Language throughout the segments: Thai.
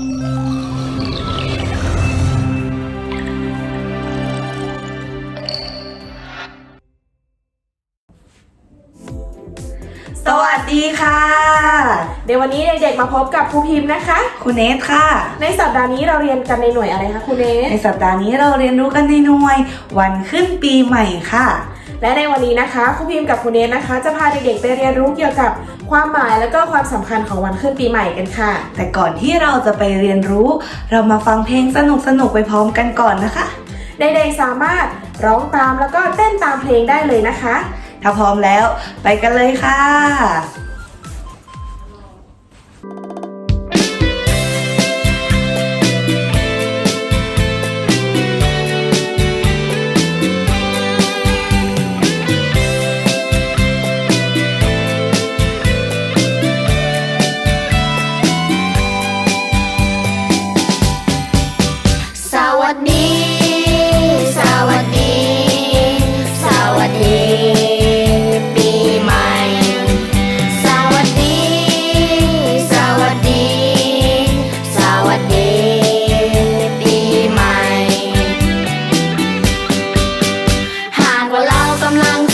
สวัสดีค่ะ เดี๋ยววันนี้เด็กๆมาพบกับครูพิมพ์นะคะ คุณเนทค่ะ ในสัปดาห์นี้เราเรียนกันในหน่วยอะไรคะครูเนในสสัปดาห์นี้เราเรียนรู้กันในหน่วย วันขึ้นปีใหม่ค่ะ และในวันนี้นะคะครูพิมพ์กับครูเนสนะคะ จะพาเด็กๆไปเรียนรู้เกี่ยวกับความหมายและก็ความสำคัญของวันขึ้นปีใหม่กันค่ะ แต่ก่อนที่เราจะไปเรียนรู้ เรามาฟังเพลงสนุกๆไปพร้อมกันก่อนนะคะเด็กๆสามารถร้องตามแล้วก็เต้นตามเพลงได้เลยนะคะ ถ้าพร้อมแล้ว ไปกันเลยค่ะ กำลัง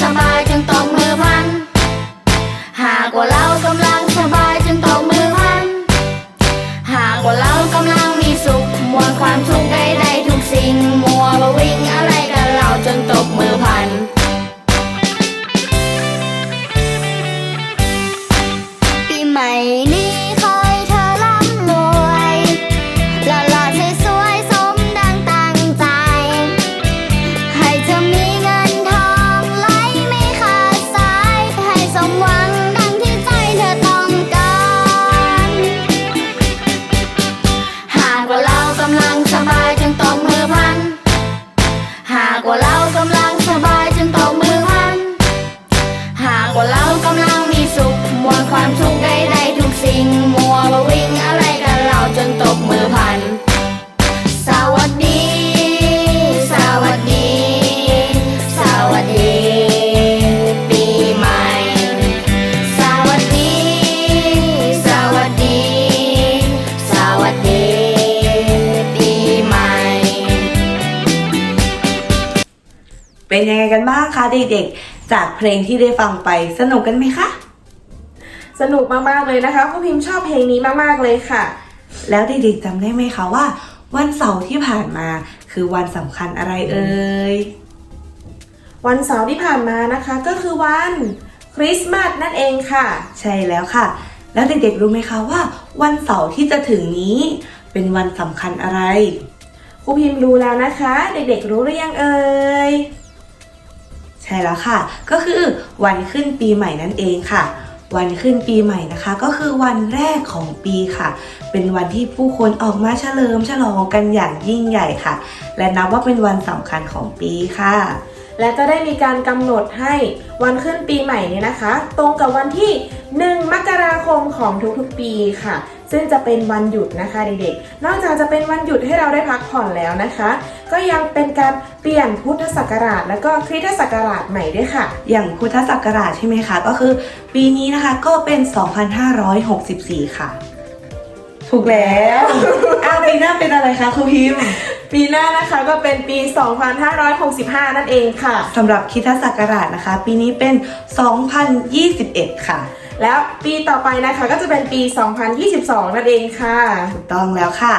เป็นยังไงกันบ้างคะเด็กๆ จากเพลงที่ได้ฟังไปสนุกกันไหมคะ สนุกมากๆเลยนะคะครูพิมพ์ชอบเพลงนี้มากๆเลยค่ะ แล้วเด็กๆจำได้ไหมคะว่า วันเสาร์ที่ผ่านมาคือวันสำคัญอะไรเอ่ย วันเสาร์ที่ผ่านมานะคะ ก็คือวันคริสต์มาสนั่นเองค่ะ ใช่แล้วค่ะ แล้วเด็กๆรู้ไหมคะว่า วันเสาร์ที่จะถึงนี้เป็นวันสำคัญอะไรครูพิมพ์รู้แล้วนะคะ เด็กๆรู้หรือยังเอ่ย ใช่แล้วค่ะ ก็คือวันขึ้นปีใหม่นั่นเองค่ะ วันขึ้นปีใหม่นะคะ ก็คือวันแรกของปีค่ะ เป็นวันที่ผู้คนออกมาเฉลิมฉลองกันอย่างยิ่งใหญ่ค่ะ และนับว่าเป็นวันสำคัญของปีค่ะ และก็ได้มีการกำหนดให้วันขึ้นปีใหม่นี้นะคะ ตรงกับวันที่ 1 มกราคมของทุกๆปีค่ะ ซึ่งจะเป็นวันหยุดนะคะเด็กๆ นอกจากจะเป็นวันหยุดให้เราได้พักผ่อนแล้วนะคะ ก็ยังเป็นการเปลี่ยนพุทธศักราช และก็คริสตศักราชใหม่ด้วยค่ะ อย่างพุทธศักราชใช่ไหมคะ ก็คือ ปีนี้นะคะก็เป็น 2564 ค่ะ ถูกแล้ว อ้าวปีหน้าเป็นอะไรคะครูพิมพ์ ปีหน้านะคะก็เป็นปี 2565 นั่นเองค่ะ สำหรับคริสตศักราชนะคะ ปีนี้เป็น 2021 ค่ะ แล้วปีต่อไปนะคะก็จะเป็นปี 2022 นั่นเองค่ะ ถูกต้องแล้วค่ะ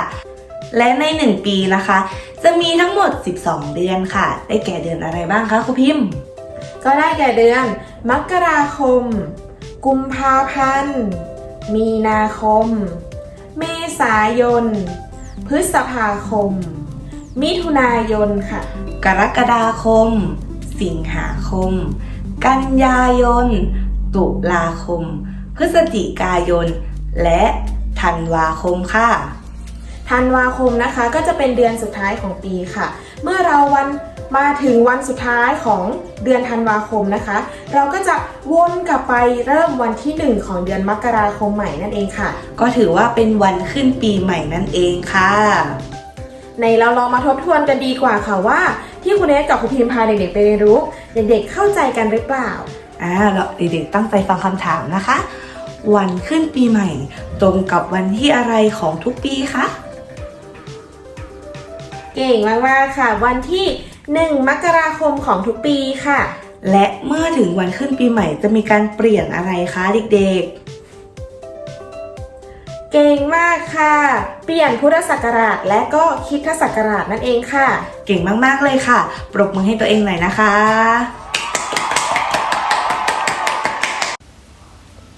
และใน 1 ปีนะคะ จะมีทั้งหมด 12 เดือนค่ะ ได้แก่เดือนอะไรบ้างคะครูพิมพ์ ก็ได้แก่เดือน มกราคม กุมภาพันธ์ มีนาคม เมษายนพฤษภาคม มิถุนายนค่ะ กรกฎาคม สิงหาคม กันยายน ตุลาคม พฤศจิกายน และธันวาคมค่ะ ธันวาคมนะคะก็จะเป็นเดือนสุดท้ายของปีค่ะ เมื่อเราวันมาถึงวันสุดท้ายของเดือนธันวาคมนะคะ เราก็จะวนกลับไปเริ่มวันที่ 1 ของเดือนมกราคมใหม่นั่นเองค่ะ ก็ถือว่าเป็นวันขึ้นปีใหม่นั่นเองค่ะ ในเราลองมาทบทวนกันดีกว่าค่ะว่า ที่คุณเนสกับคุณพิมพาเด็กๆไปเรียนรู้เด็กๆเข้าใจกันหรือเปล่าอ่าเราเด็กๆตั้งใจฟังคำถามนะคะ วันขึ้นปีใหม่ ตรงกับวันที่อะไรของทุกปีคะเก่งมากๆค่ะ วันที่ 1 มกราคมของทุกปีค่ะ และเมื่อถึงวันขึ้นปีใหม่จะมีการเปลี่ยนอะไรคะเด็ก เก่งมากค่ะ เปลี่ยนพุทธศักราชและก็คริดศักราชนั่นเองค่ะ เก่งมากๆเลยค่ะ ปรบมือให้ตัวเองหน่อยนะคะ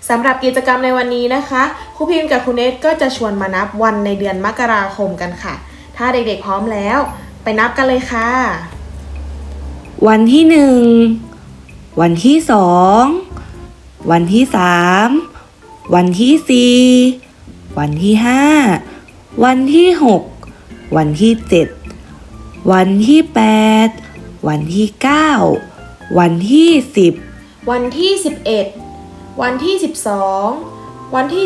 สำหรับกิจกรรมในวันนี้นะคะครูพิมพ์กับครูเนทก็จะชวนมานับวันในเดือนมกราคมกันค่ะ ถ้าเด็กๆพร้อมแล้ว ไปนับกันเลยค่ะ วันที่หนึ่ง วันที่สอง วันที่สาม วันที่สี่ วันที่ห้าวันที่หกวันที่เจ็ดวันที่แปดวันที่เก้าวันที่สิบวันที่ 11 วันที่ 12 วันที่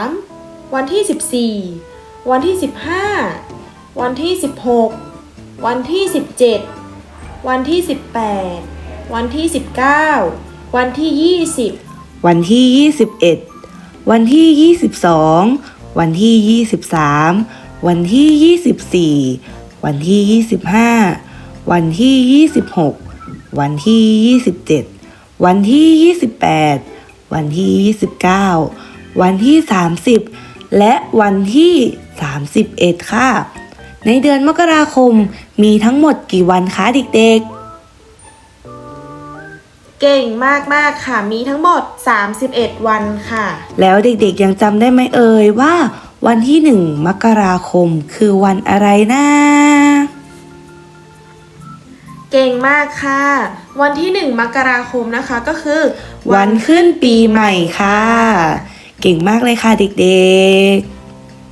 13 วันที่ 14 วันที่ 15 วันที่ 16 วันที่ 17 วันที่ 18 วันที่ 19 วันที่ 20 วันที่ 21 วันที่ 22 วันที่ 23 วันที่ 24 วันที่ 25 วันที่ 26 วันที่ 27 วันที่ 28 วันที่ 29 วันที่ 30 และวันที่ 31 ค่ะ ในเดือนมกราคมมีทั้งหมดกี่วันคะเด็กๆ เก่งมากๆค่ะ มีทั้งหมด 31 วันค่ะ แล้วเด็กๆยังจำได้ไหมเอ่ยว่า วันที่หนึ่งมกราคมคือวันอะไรนะ เก่งมากค่ะ วันที่ 1 มกราคมนะคะก็คือ วันขึ้นปีใหม่ค่ะ เก่งมากเลยค่ะเด็ก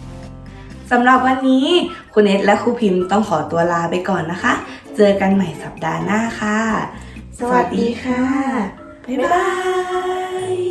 ๆสำหรับวันนี้คุณเนทและครูพิมพ์ต้องขอตัวลาไปก่อนนะคะ เจอกันใหม่สัปดาห์หน้าค่ะ สวัสดีค่ะ บ๊ายบาย